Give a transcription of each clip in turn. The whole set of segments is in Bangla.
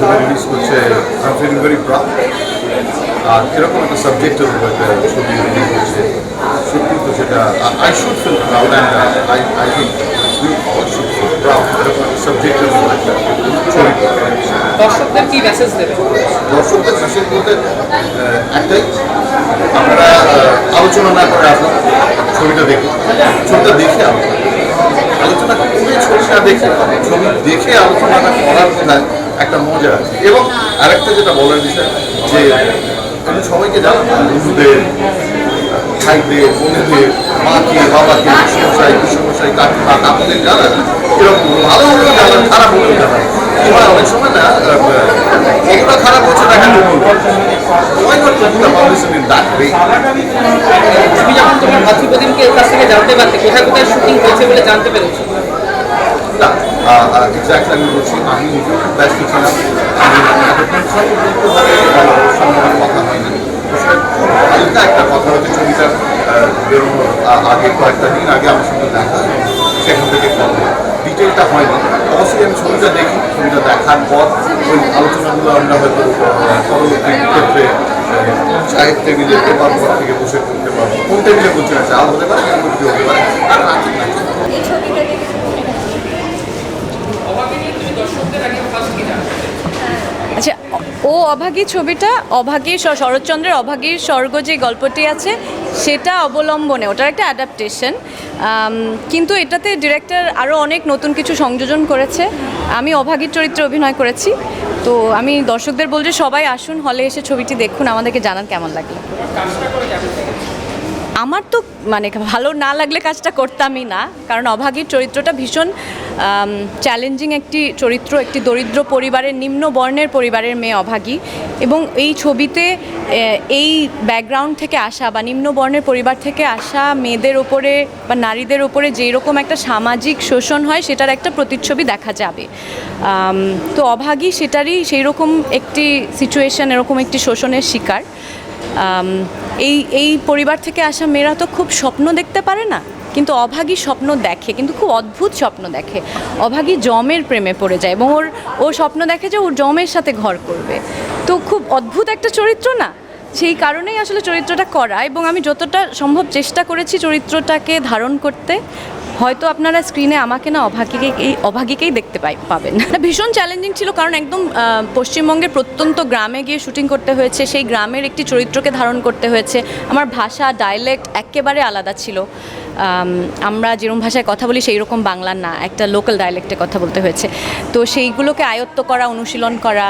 ছবি রিলিজ করছে আই ফিলিং ভেরি প্রাউড আর এরকম একটা সাবজেক্টের উপর একটা ছবি রিলিজ হচ্ছে সত্যি তো সেটা I should feel proud and I I think we all should feel proud এরকম একটা সাবজেক্টের উপর একটা ছবি দর্শকদের কি মেসেজ দেবে? দর্শকদের বলতে একটাই আপনারা আলোচনা না করে আসুন ছবিটা দেখুন ছবিটা দেখে আলোচনা আলোচনা করে ছবিটা দেখে ছবি দেখে আলোচনাটা করার কোথায় একটা মজা আছে এবং আরেকটা যেটা বলার বিষয় যে আমি সবাইকে জানান বন্ধুদের ভাইদের বোনেদের মাকে বাবাকে সমস্যায় সমস্যায় কাকিমা কাকুদের জানান এরকম ভালো হলেও জানান খারাপ হলেও জানান হয় অনেক সময় না কতটা খারাপ হচ্ছে দেখা way? তুমি যখন তোমার ভাতৃপ্রতিমকে কাছ থেকে জানতে পারতে কোথায় কোথায় শুটিং হয়েছে বলে জানতে পেরেছ না এক্স্যাক্টলি আমি বলছি আমি ব্যস্ত ছিলাম আমি কথা খুব হালকা একটা কথা হচ্ছে ছবিটা বেরোনোর আগে কয়েকটা দিন আগে আমার সঙ্গে দেখা সেখান থেকে কথা ডিটেলটা হয়নি অবশ্যই আমি ছবিটা দেখি ছবিটা দেখার পর ওই আলোচনাগুলো আমরা হয়তো পরবর্তী ক্ষেত্রে চায়ের টেবিলে পেপার পর থেকে বসে করতে পারব কোন টেবিলে বলছি না চাল হতে পারে হতে পারে আর রাখি না এই ছবিটা দেখে অভাবে নিয়ে তুমি দর্শকদের আগে ফার্স্ট কি জানতে আচ্ছা ও অভাগী ছবিটা অভাগী শরৎচন্দ্রের অভাগীর স্বর্গ যে গল্পটি আছে সেটা অবলম্বনে ওটার একটা অ্যাডাপ্টেশন কিন্তু এটাতে ডিরেক্টর আরও অনেক নতুন কিছু সংযোজন করেছে। আমি অভাগীর চরিত্রে অভিনয় করেছি। তো আমি দর্শকদের বলছি সবাই আসুন হলে এসে ছবিটি দেখুন আমাদেরকে জানান কেমন লাগল। লেগেছে আমার তো মানে ভালো না লাগলে কাজটা করতামই না কারণ অভাগীর চরিত্রটা ভীষণ চ্যালেঞ্জিং একটি চরিত্র, একটি দরিদ্র পরিবারের, নিম্ন বর্ণের পরিবারের মেয়ে অভাগী। এবং এই ছবিতে এই ব্যাকগ্রাউন্ড থেকে আসা বা নিম্ন বর্ণের পরিবার থেকে আসা মেয়েদের ওপরে বা নারীদের ওপরে যেই রকম একটা সামাজিক শোষণ হয়, সেটার একটা প্রতিচ্ছবি দেখা যাবে। তো অভাগী সেটারই সেই রকম একটি সিচুয়েশন এরকম একটি শোষণের শিকার। এই এই পরিবার থেকে আসা মেয়েরা তো খুব স্বপ্ন দেখতে পারে না? কিন্তু অভাগী স্বপ্ন দেখে, কিন্তু খুব অদ্ভুত স্বপ্ন দেখে। অভাগী জমের প্রেমে পড়ে যায় এবং ওর ও স্বপ্ন দেখে যে ওর জমের সাথে ঘর করবে। তো খুব অদ্ভুত একটা চরিত্র না? সেই কারণেই আসলে চরিত্রটা করা এবং আমি যতটা সম্ভব চেষ্টা করেছি চরিত্রটাকে ধারণ করতে। হয়তো আপনারা স্ক্রিনে আমাকে না অভাগীকে, এই অভাগীকেই দেখতে পাই, পাবেন। ভীষণ চ্যালেঞ্জিং ছিল কারণ একদম পশ্চিমবঙ্গের প্রত্যন্ত গ্রামে গিয়ে শুটিং করতে হয়েছে, সেই গ্রামের একটি চরিত্রকে ধারণ করতে হয়েছে। আমার ভাষা ডায়ালেক্ট একেবারে আলাদা ছিল। আমরা যেরকম ভাষায় কথা বলি সেই রকম বাংলা না, একটা লোকাল ডায়ালেক্টে কথা বলতে হয়েছে। তো সেইগুলোকে আয়ত্ত করা, অনুশীলন করা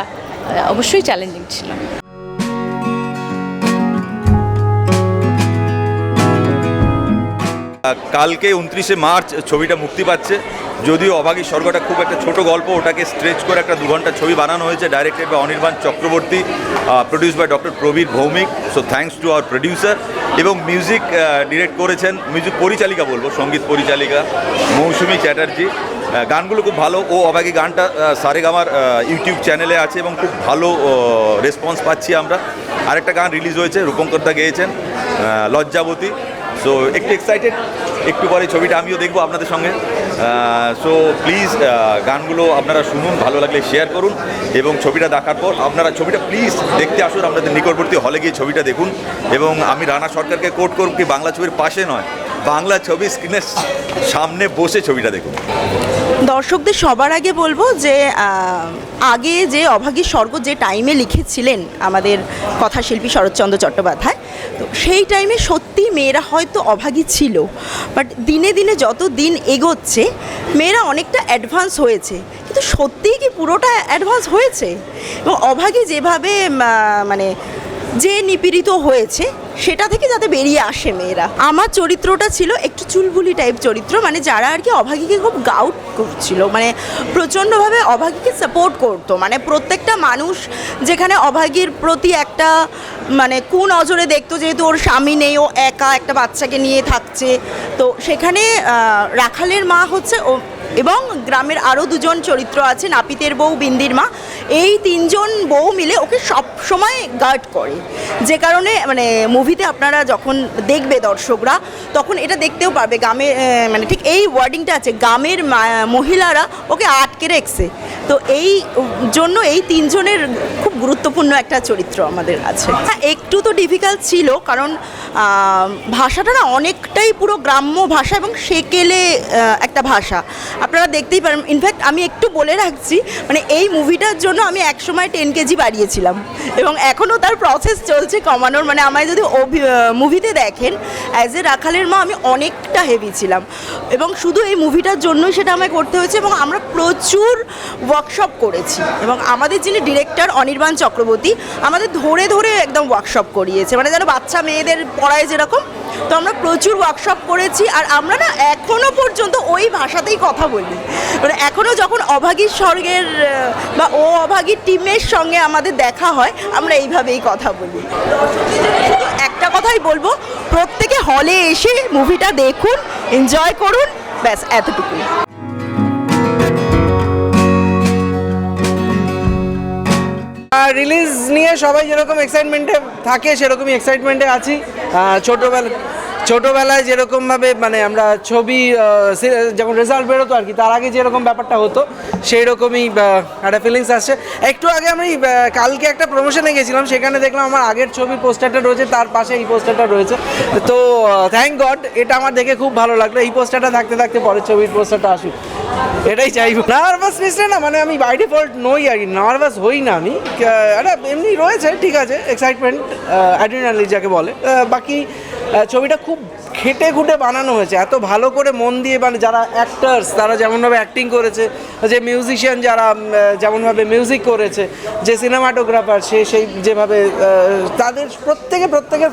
অবশ্যই চ্যালেঞ্জিং ছিল। কালকে উনত্রিশে মার্চ ছবিটা মুক্তি পাচ্ছে। যদিও অভাগী স্বর্গটা খুব একটা ছোট গল্প, ওটাকে স্ট্রেচ করে একটা দু ঘণ্টা ছবি বানানো হয়েছে directed by Anirban Chakraborty produce by doctor Prabir Bhowmik. So thanks to our producer এবং মিউজিক ডিরেক্ট করেছেন মিউজিক পরিচালিকা বলব, সংগীত পরিচালিকা মৌসুমী চ্যাটার্জি। গানগুলো খুব ভালো। ও অভাগী গানটা সারেগামার ইউটিউব চ্যানেলে আছে এবং খুব ভালো রেসপন্স পাচ্ছি আমরা। আরেকটা গান রিলিজ হয়েছে, রূপঙ্কর দা গেয়েছেন লজ্জাবতী। সো একটু এক্সাইটেড একটু পরে ছবিটা আমিও দেখব আপনাদের সঙ্গে। সো প্লিজ গানগুলো আপনারা শুনুন, ভালো লাগলে শেয়ার করুন এবং ছবিটা দেখার পর আপনারা ছবিটা প্লিজ দেখতে আসুন, আপনাদের নিকটবর্তী হলে গিয়ে ছবিটা দেখুন। এবং আমি রানা সরকারকে কোর্ট করব কি, বাংলা ছবির পাশে নয়, বাংলা ছবি স্ক্রিনের সামনে বসে ছবিটা দেখুন। দর্শকদের সবার আগে বলব যে আগে যে অভাগী স্বর্গ যে টাইমে লিখেছিলেন আমাদের কথাশিল্পী শরৎচন্দ্র চট্টোপাধ্যায়, তো সেই টাইমে সত্যি মেয়েরা হয়তো অভাগী ছিল। বাট দিনে দিনে যত দিন এগোচ্ছে, মেয়েরা অনেকটা অ্যাডভান্স হয়েছে। কিন্তু সত্যিই কি পুরোটা অ্যাডভান্স হয়েছে? এবং অভাগী যেভাবে মানে যে নিপীড়িত হয়েছে, সেটা থেকে যাতে বেরিয়ে আসে মেয়েরা। আমার চরিত্রটা ছিল একটু চুলবুলি টাইপ চরিত্র মানে যারা আর কি অভাগীকে খুব গাউট করছিল মানে প্রচণ্ডভাবে অভাগীকে সাপোর্ট করতো। মানে প্রত্যেকটা মানুষ যেখানে অভাগীর প্রতি একটা মানে কু নজরে দেখতো যেহেতু ওর স্বামী নেই, ও একা একটা বাচ্চাকে নিয়ে থাকছে। তো সেখানে রাখালের মা হচ্ছে ও, এবং গ্রামের আরও দুজন চরিত্র আছে, নাপিতের বউ, বিন্দির মা। এই তিনজন বউ মিলে ওকে সব সময় গার্ড করে। যে কারণে মানে মুভিতে আপনারা যখন দেখবে দর্শকরা, তখন এটা দেখতেও পারবে। গ্রামে মানে ঠিক এই ওয়ার্ডিংটা আছে, গ্রামের মহিলারা ওকে আটকে রেখছে। তো এই জন্য এই তিনজনের খুব গুরুত্বপূর্ণ একটা চরিত্র আমাদের আছে। হ্যাঁ একটু তো ডিফিকাল্ট ছিল, কারণ ভাষাটা না অনেকটাই পুরো গ্রাম্য ভাষা এবং সেকেলে একটা ভাষা। আপনারা দেখতেই পারেন ইনফ্যাক্ট আমি একটু বলে রাখছি মানে এই মুভিটার জন্য আমি একসময় টেন কেজি বাড়িয়েছিলাম। এবং এখনও তার প্রসেস চলছে কমানোর। মানে আমায় যদি মুভিতে দেখেন অ্যাজ এ রাখালের মা আমি অনেকটা হেভি ছিলাম। এবং শুধু এই মুভিটার জন্যই সেটা আমায় করতে হয়েছে এবং আমরা প্রচুর ওয়ার্কশপ করেছি। এবং আমাদের যিনি ডিরেক্টর অনির্বাণ চক্রবর্তী, আমাদের ধরে ধরে একদম ওয়ার্কশপ করিয়েছে। মানে যেন বাচ্চা মেয়েদের পড়ায় যেরকম, তো আমরা প্রচুর ওয়ার্কশপ করেছি। আর আমরা না এখনও পর্যন্ত ওই ভাষাতেই কথা বলি। মানে এখনও যখন অভাগীর স্বর্গের বা ও অভাগীর টিমের সঙ্গে আমাদের দেখা হয়, আমরা এইভাবেই কথা বলি। একটা কথাই বলব, প্রত্যেকে হলে এসে মুভিটা দেখুন এনজয় করুন, ব্যাস, এতটুকুই। রিলিজ নিয়ে সবাই যেরকম এক্সাইটমেন্টে থাকে, সেরকমই এক্সাইটমেন্টে আছি। ছোটবেলা ছোটোবেলায় যেরকমভাবে মানে আমরা ছবি যখন রেজাল্ট বেরোতো আর কি, তার আগে যেরকম ব্যাপারটা হতো সেই রকমই একটা ফিলিংস আসছে। একটু আগে আমি কালকে একটা প্রমোশনে গেছিলাম, সেখানে দেখলাম আমার আগের ছবির পোস্টারটা রয়েছে, তার পাশে এই পোস্টারটা রয়েছে। তো থ্যাংক গড এটা আমার দেখে খুব ভালো লাগল। এই পোস্টারটা থাকতে থাকতে পরের ছবির পোস্টারটা আসুক। এটাই চাইব। নার্ভাসনেস না মানে আমি বাই ডিফল্ট নই আর কি নার্ভাস হই না আমি। একটা এমনি রয়েছে, ঠিক আছে এক্সাইটমেন্ট অ্যাড্রিনালি যাকে বলে। বাকি ছবিটা খুব খেটে খুঁটে বানানো হয়েছে। এত ভালো করে মন দিয়ে মানে যারা অ্যাক্টার্স তারা যেমনভাবে অ্যাক্টিং করেছে, যে মিউজিশিয়ান যারা যেমনভাবে মিউজিক করেছে, যে সিনেমাটোগ্রাফার সে সেই যেভাবে তাদের প্রত্যেকে প্রত্যেকে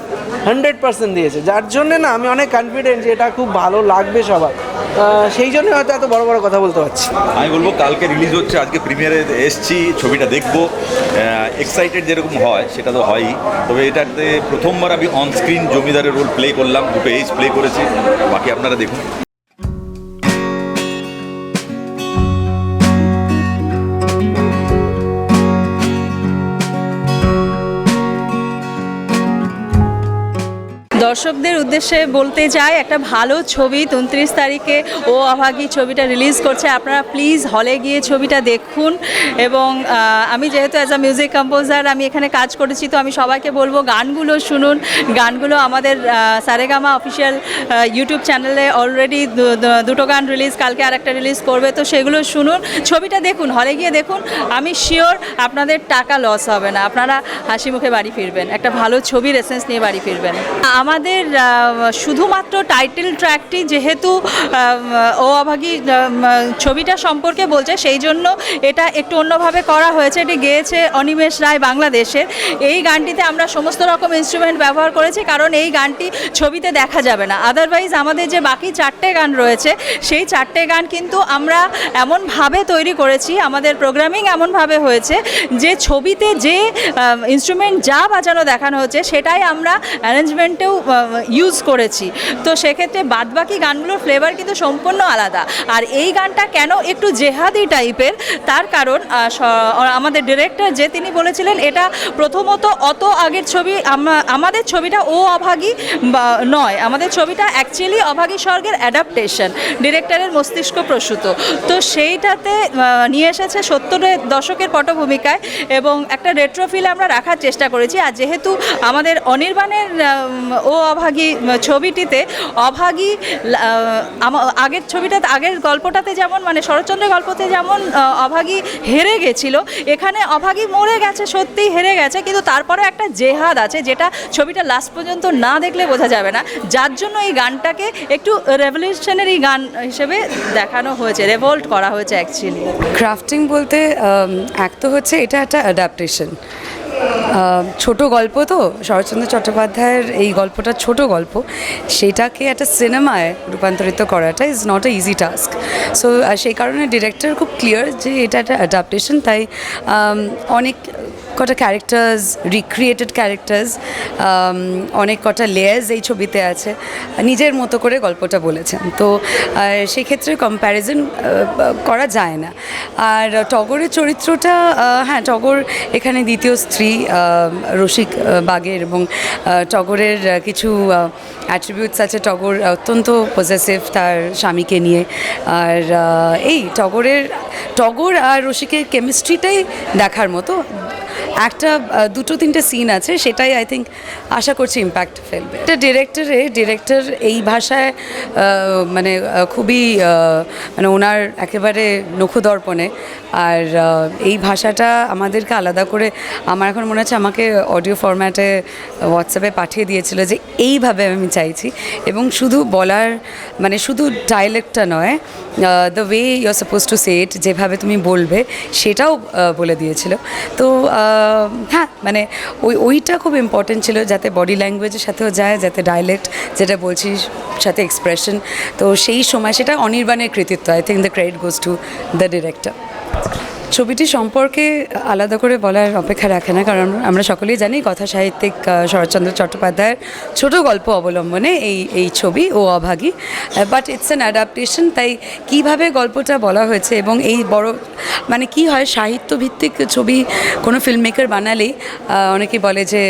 হান্ড্রেড পার্সেন্ট দিয়েছে। যার জন্য না আমি অনেক কনফিডেন্ট যে এটা খুব ভালো লাগবে সবার। সেই জন্য হয়তো এত বড় বড় কথা বলতে পারছি। আমি বলব, কালকে রিলিজ হচ্ছে, আজকে প্রিমিয়ারে এসছি, ছবিটা দেখব। এক্সাইটেড যেরকম হয়, সেটা তো হয়ই। তবে এটাতে প্রথমবার আমি অনস্ক্রিন জমিদারের রোল প্লে করলাম, দুটো এজ প্লে করেছি। বাকি আপনারা দেখুন। দর্শকদের উদ্দেশ্যে বলতে চাই, একটা ভালো ছবি, উনত্রিশ তারিখে ও অভাগী ছবিটা রিলিজ করছে। আপনারা প্লিজ হলে গিয়ে ছবিটা দেখুন এবং আমি যেহেতু অ্যাজ আ মিউজিক কম্পোজার আমি এখানে কাজ করেছি, তো আমি সবাইকে বলব গানগুলো শুনুন। গানগুলো আমাদের সারেগামা অফিসিয়াল ইউটিউব চ্যানেলে অলরেডি দুটো গান রিলিজ কালকে আর একটা রিলিজ করবে, তো সেগুলো শুনুন। ছবিটা দেখুন হলে গিয়ে দেখুন। আমি শিওর আপনাদের টাকা লস হবে না। আপনারা হাসি মুখে বাড়ি ফিরবেন। একটা ভালো ছবির এসেন্স নিয়ে বাড়ি ফিরবেন। আমাদের শুধুমাত্র টাইটেল ট্র্যাকটি যেহেতু ও অভাগী ছবিটা সম্পর্কে বলছে, সেই জন্য এটা একটু অন্যভাবে করা হয়েছে। এটি গেয়েছে অনিমেষ রায় বাংলাদেশের এই গানটিতে আমরা সমস্ত রকম ইনস্ট্রুমেন্ট ব্যবহার করেছি, কারণ এই গানটি ছবিতে দেখা যাবে না। আদারওয়াইজ আমাদের যে বাকি চারটে গান রয়েছে, সেই চারটে গান কিন্তু আমরা এমনভাবে তৈরি করেছি, আমাদের প্রোগ্রামিং এমনভাবে হয়েছে, যে ছবিতে যে ইনস্ট্রুমেন্ট যা বাজানো দেখানো হচ্ছে, সেটাই আমরা অ্যারেঞ্জমেন্টেও ইউজ করেছি। তো সেক্ষেত্রে বাদবাকি গানগুলোর ফ্লেভার কিন্তু সম্পূর্ণ আলাদা। আর এই গানটা কেন একটু জেহাদি টাইপের? তার কারণ আমাদের ডিরেক্টর যে তিনি বলেছিলেন, এটা প্রথমত অত আগের ছবি আমাদের ছবিটা ও অভাগী নয়। আমাদের ছবিটা অ্যাকচুয়ালি অভাগী স্বর্গের অ্যাডাপ্টেশন ডিরেক্টরের মস্তিষ্ক প্রসূত। তো সেইটাতে নিয়ে এসেছে সত্তরের দশকের পটভূমিকায় এবং একটা রেট্রোফিল আমরা রাখার চেষ্টা করেছি। আর যেহেতু আমাদের অনির্বাণের ও অভাগী ছবিটিতে অভাগী আগের ছবিটাতে আগের গল্পটাতে যেমন মানে শরৎচন্দ্রের গল্পতে যেমন অভাগী হেরে গেছিল, এখানে অভাগী মরে গেছে, সত্যিই হেরে গেছে, কিন্তু তারপরে একটা জেহাদ আছে, যেটা ছবিটা লাস্ট পর্যন্ত না দেখলে বোঝা যাবে না। যার জন্য এই গানটাকে একটু রেভলিউশনারি গান হিসেবে দেখানো হয়েছে রেভল্ট করা হয়েছে অ্যাকচুয়ালি ক্রাফটিং বলতে এক তো হচ্ছে এটা একটা অ্যাডাপ্টেশন ছোট গল্প তো, শরৎচন্দ্র চট্টোপাধ্যায়ের এই গল্পটা ছোট গল্প। সেটাকে একটা সিনেমায় রূপান্তরিত করাটা is not a easy task so সেই কারণে ডিরেক্টর খুব ক্লিয়ার যে এটা একটা অ্যাডাপ্টেশন তাই অনেক কটা ক্যারেক্টার্স রিক্রিয়েটেড ক্যারেক্টার্স অনেক কটা লেয়ার্স এই ছবিতে আছে, নিজের মতো করে গল্পটা বলেছেন। তো সেক্ষেত্রে কম্প্যারিজন করা যায় না। আর, টগরের চরিত্রটা হ্যাঁ টগর এখানে দ্বিতীয় স্ত্রী আহ, রসিক বাগের এবং টগরের কিছু অ্যাট্রিবিউটস আছে। টগর অত্যন্ত পজেসিভ তার স্বামীকে নিয়ে। আর এই টগরের টগর আর রসিকের কেমিস্ট্রিটাই দেখার মতো। একটা দুটো, তিনটে সিন আছে, সেটাই আই থিঙ্ক আশা করছি ইম্প্যাক্ট ফেলবে। এটা ডিরেক্টরে ডিরেক্টর এই ভাষায় মানে খুবই মানে ওনার একেবারে নখদর্পণে, আর এই ভাষাটা আমাদেরকে আলাদা করে, আমার এখন মনে হচ্ছে আমাকে অডিও ফরম্যাটে হোয়াটসঅ্যাপে পাঠিয়ে দিয়েছিল যে এইভাবে আমি চাইছি, এবং শুধু বলার মানে শুধু ডায়ালেক্টটা নয় the way you suppose to say it যেভাবে তুমি বলবে, সেটাও বলে দিয়েছিল। তো হ্যাঁ মানে ওই, ওইটা খুব ইম্পর্টেন্ট ছিল যাতে বডি ল্যাঙ্গুয়েজের সাথেও যায়, যাতে ডায়ালেক্ট যেটা বলছি সাথে এক্সপ্রেশন তো সেই সময় সেটা অনির্বাণের কৃতিত্ব I think the credit goes to the director ছবিটি সম্পর্কে আলাদা করে বলার অপেক্ষা রাখে না, কারণ আমরা সকলেই জানি কথা সাহিত্যিক শরৎচন্দ্র চট্টোপাধ্যায়ের ছোট গল্প অবলম্বনে এই এই ছবি ও অভাগী। বাট ইটস অ্যান অ্যাডাপ্টেশন তাই কীভাবে গল্পটা বলা হয়েছে এবং এই বড় মানে কি হয়, সাহিত্যভিত্তিক ছবি কোনো ফিল্ম মেকার বানালেই অনেকে বলে যে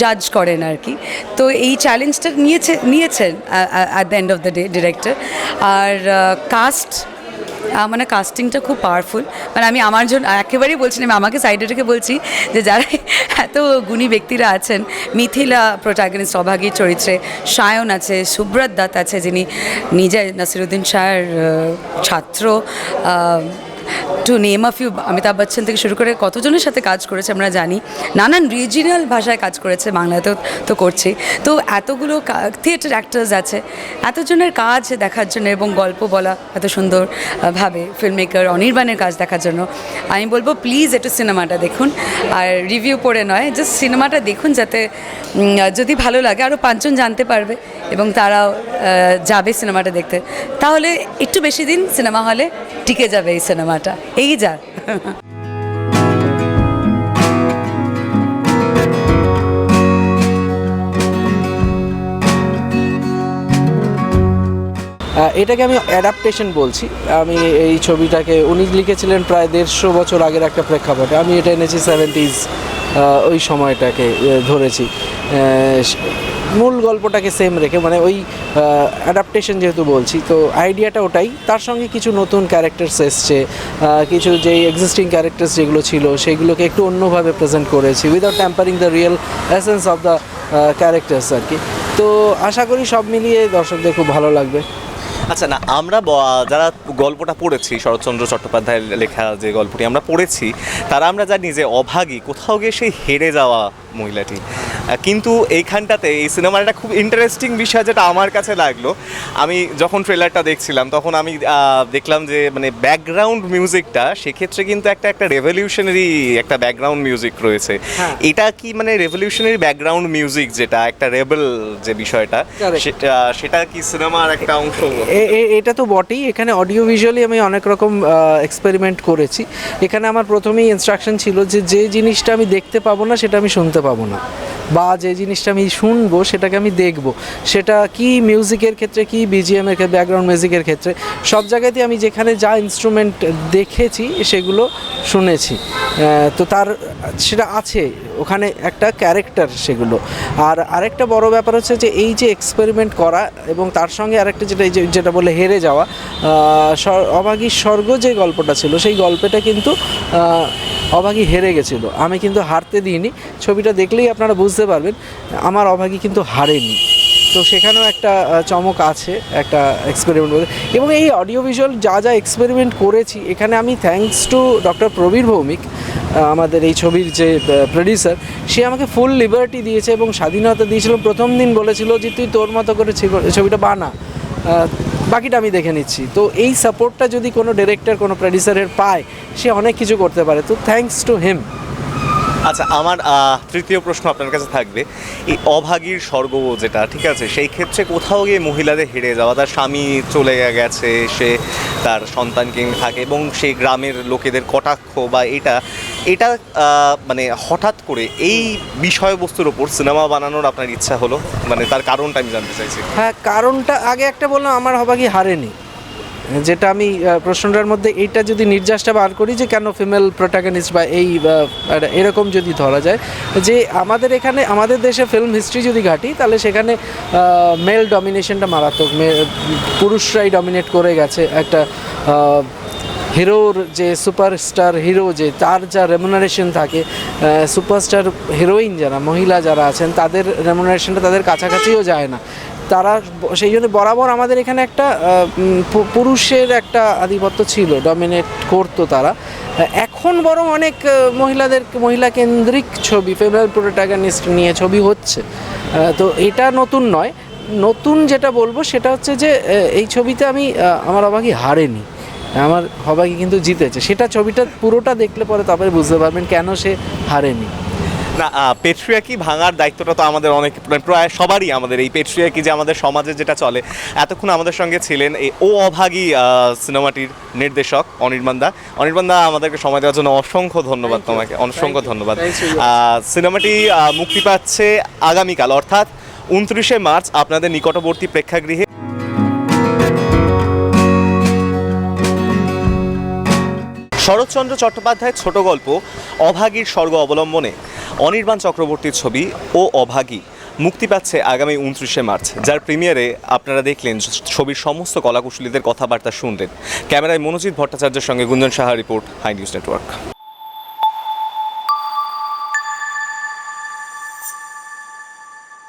জাজ করেন আর কি। তো এই চ্যালেঞ্জটা নিয়েছে, নিয়েছেন at the end of the day director R cast মানে কাস্টিংটা খুব পাওয়ারফুল মানে আমি আমার জন্য, একেবারেই বলছি আমি আমাকে সাইডে রেখে বলছি যে যারা এত গুণী ব্যক্তিরা আছেন, মিথিলা প্রোটাগনিস্ট অভাগীর চরিত্রে, সায়ন আছে, সুব্রত দাত আছে, যিনি নিজে নাসিরুদ্দিন শাহের ছাত্র to name of you Amitabh Bachchan থেকে শুরু করে কতজনের সাথে কাজ করেছে আমরা জানি। নানান রিজিনাল ভাষায় কাজ করেছে বাংলাতেও তো করছি। তো এতগুলো থিয়েটার অ্যাক্টার্স আছে। এতজনের কাজ দেখার জন্য এবং গল্প বলা এত সুন্দর আহ, ভাবে ফিল্ম মেকার অনির্বাণের কাজ দেখার জন্য। আমি বলব প্লিজ একটু সিনেমাটা দেখুন। আর রিভিউ পড়ে নয় জাস্ট সিনেমাটা দেখুন যাতে যদি ভালো লাগে আরও পাঁচজন জানতে পারবে এবং তারাও যাবে সিনেমাটা দেখতে। তাহলে একটু বেশি দিন সিনেমা হলে টিকে যাবে এই সিনেমাটা। এই যা। এটাকে আমি অ্যাডাপ্টেশন বলছি। আমি এই ছবিটাকে, উনি লিখেছিলেন প্রায় দেড়শো বছর আগের একটা প্রেক্ষাপটে। আমি এটা এনেছি সেভেন্টিজ ওই সময়টাকে ধরেছি। মূল গল্পটাকে সেম রেখে মানে ওই অ্যাডাপ্টেশন যেহেতু বলছি, তো আইডিয়াটা ওটাই। তার সঙ্গে কিছু নতুন ক্যারেক্টার্স এসছে কিছু যেই এক্সিস্টিং ক্যারেক্টার্স যেগুলো ছিল, সেগুলোকে একটু অন্যভাবে প্রেজেন্ট করেছি without tampering the real essence of the characters আর কি। তো আশা করি সব মিলিয়ে দর্শকদের খুব ভালো লাগবে। আচ্ছা না, আমরা যারা গল্পটা পড়েছি, শরৎচন্দ্র চট্টোপাধ্যায়ের লেখা যে গল্পটি আমরা পড়েছি, তারা আমরা জানি যে অভাগী কোথাও গিয়ে সেই হেরে যাওয়া মহিলাটি। কিন্তু এইখানটাতে এই সিনেমার একটা খুব ইন্টারেস্টিং বিষয় যেটা আমার কাছে লাগল আমি যখন ট্রেলারটা দেখছিলাম তখন আমি দেখলাম যে মানে ব্যাকগ্রাউন্ড মিউজিকটা সেক্ষেত্রে কিন্তু একটা একটা রেভলিউশনারি একটা ব্যাকগ্রাউন্ড মিউজিক রয়েছে। হ্যাঁ। এটা কি মানে রেভলিউশনারি ব্যাকগ্রাউন্ড মিউজিক যেটা একটা রেবেল যে বিষয়টা সেটা সেটা কি সিনেমার একটা অংশ? এটা তো বটেই এখানে অডিও ভিজুয়ালি আমি অনেক রকম এক্সপেরিমেন্ট করেছি। এখানে আমার প্রথমেই ইনস্ট্রাকশন ছিল যে যে জিনিসটা আমি দেখতে পাবো না সেটা আমি শুনতে পাবো না। বা যে জিনিসটা আমি শুনব, সেটাকে আমি দেখব। সেটা কি মিউজিকের ক্ষেত্রে, কি বিজিএমের ক্ষেত্রে ব্যাকগ্রাউন্ড মিউজিকের ক্ষেত্রে, সব জায়গাতে আমি যেখানে যা ইনস্ট্রুমেন্ট দেখেছি, সেগুলো শুনেছি। তো তার, সেটা আছে, ওখানে একটা ক্যারেক্টার সেগুলো। আর আরেকটা বড় ব্যাপার হচ্ছে যে, এই যে এক্সপেরিমেন্ট করা এবং তার সঙ্গে আরেকটা যেটা, এই যে- যেটা বলে হেরে যাওয়া স্বর- স্বর্গ যে গল্পটা ছিল, সেই গল্পটা কিন্তু অভাগী হেরে গেছিল। আমি কিন্তু হারতে দিইনি। ছবিটা দেখলেই আপনারা বুঝতে পারবেন, আমার অভাগী কিন্তু হারেনি। তো সেখানেও একটা চমক আছে, একটা এক্সপেরিমেন্ট এবং এই অডিও ভিজুয়াল যা যা এক্সপেরিমেন্ট করেছি, এখানে আমি thanks to doctor Prabir Bhowmik আমাদের এই ছবির যে প্রডিউসার সে আমাকে ফুল লিবার্টি দিয়েছে এবং স্বাধীনতা দিয়েছিল। প্রথম দিন বলেছিল যে, তুই তোর মতো করে ছবিটা বানা। বাকিটা আমি দেখে নিচ্ছি। তো এই সাপোর্টটা যদি কোনো ডিরেক্টর কোনো প্রডিউসারের পায়, সে অনেক কিছু করতে পারে। তো থ্যাঙ্কস টু হিম আচ্ছা আমার তৃতীয় প্রশ্ন আপনার কাছে থাকবে। এই অভাগীর স্বর্গ যেটা, ঠিক আছে, সেই ক্ষেত্রে কোথাও গিয়ে মহিলাদের হেরে যাওয়া, তার স্বামী চলে গেছে, সে তার সন্তানকে থাকে এবং সেই গ্রামের লোকেদের কটাক্ষ বা এটা এটা মানে হঠাৎ করে এই বিষয়বস্তুর ওপর সিনেমা বানানোর আপনার ইচ্ছা হলো? মানে তার কারণটা আমি জানতে চাইছি। হ্যাঁ কারণটা আগে একটা বললাম, আমার হবাগি হারেনি। যেটা আমি প্রশ্নটার মধ্যে এইটা যদি নির্যাসটা বার করি যে কেন ফিমেল প্রোটাগনিস্ট বা এই এরকম যদি ধরা যায়, যে আমাদের এখানে, আমাদের দেশে ফিল্ম হিস্ট্রি যদি ঘাটি, তাহলে সেখানে মেল ডমিনেশনটা মারাত্মক। পুরুষরাই ডমিনেট করে গেছে একটা হিরোর যে সুপারস্টার হিরো যে, তার যা রেমুনারেশন থাকে সুপারস্টার হিরোইন যারা, মহিলা যারা আছেন, তাদের রেমুনারেশনটা তাদের কাছাকাছিও যায় না। তারা সেই জন্য বরাবর আমাদের এখানে একটা পুরুষের একটা আধিপত্য ছিল ডমিনেট করতো তারা। এখন বরং অনেক মহিলাদের, মহিলা কেন্দ্রিক ছবি ফেভার প্রোটাগানিস্ট নিয়ে ছবি হচ্ছে। তো এটা নতুন নয়। নতুন যেটা বলব সেটা হচ্ছে যে এই ছবিতে আমি আমার অবাকি হারেনি। আমার হবাকি কিন্তু জিতেছে। সেটা ছবিটা পুরোটা দেখলে পরে তবে বুঝতে পারবেন কেন সে হারেনি। না পেট্রিয়াকি ভাঙার দায়িত্বটা তো আমাদের অনেক মানে প্রায় সবারই আমাদের। এই পেট্রিয়াকি যে আমাদের সমাজে যেটা চলে এতক্ষণ আমাদের সঙ্গে ছিলেন এই ও অভাগী সিনেমাটির নির্দেশক অনির্বাণ দা। অনির্বাণ দা আমাদেরকে সময় দেওয়ার জন্য অসংখ্য ধন্যবাদ তোমাকে অসংখ্য ধন্যবাদ। সিনেমাটি মুক্তি পাচ্ছে আগামীকাল অর্থাৎ উনত্রিশে মার্চ আপনাদের নিকটবর্তী প্রেক্ষাগৃহে। শরৎচন্দ্র চট্টোপাধ্যায়ের ছোট গল্প, অভাগীর স্বর্গ অবলম্বনে। অনির্বাণ চক্রবর্তীর ছবি ও অভাগী মুক্তি পাচ্ছে আগামী উনত্রিশে মার্চ, যার প্রিমিয়ারে আপনারা দেখলেন ছবির সমস্ত কলাকুশলীদের কথাবার্তা শুনলেন। ক্যামেরায় মনোজিৎ ভট্টাচার্যের সঙ্গে Gunjan Saha report high news network.